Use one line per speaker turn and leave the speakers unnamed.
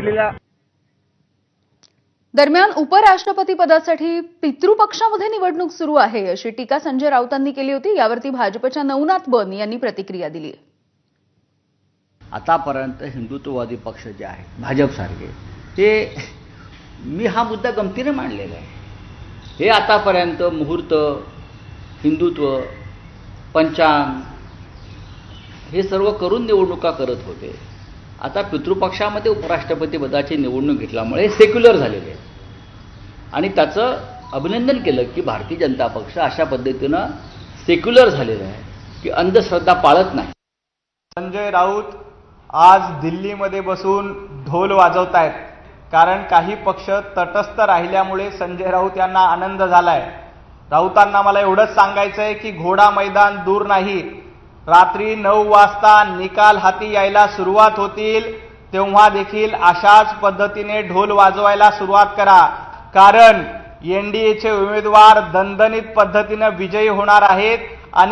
दिलेल्या
दरम्यान उपराष्ट्रपती पदासाठी पितृपक्षामध्ये निवडणूक सुरू आहे अशी टीका संजय राऊतांनी केली होती. यावरती भाजपच्या नवनाथ बन यांनी प्रतिक्रिया दिली.
आतापर्यंत हिंदुत्ववादी पक्ष जे आहेत भाजपसारखे ते मी हा मुद्दा गमतीने मांडलेला आहे. हे आतापर्यंत मुहूर्त हिंदुत्व पंचांग हे सर्व करून निवडणुका करत होते. आता पितृपक्षामध्ये उपराष्ट्रपती पदाची निवडणूक घेतल्यामुळे सेक्युलर झालेले आहे. आणि त्याचं अभिनंदन केलं की भारतीय जनता पक्ष अशा पद्धतीनं सेक्युलर झालेलं आहे की अंधश्रद्धा पाळत नाही.
संजय राऊत आज दिल्लीमध्ये बसून ढोल वाजवत आहेत कारण काही पक्ष तटस्थ राहिल्यामुळे संजय राऊत यांना आनंद झालाय. राऊतांना मला एवढंच सांगायचं आहे की घोडा मैदान दूर नाही. रात्री नऊ वाजता निकाल हाती यायला सुरुवात होतील तेव्हा देखील अशाच पद्धतीने ढोल वाजवायला सुरुवात करा. कारण एनडीएचे उमेदवार दणदणीत पद्धतीनं विजयी होणार आहेत.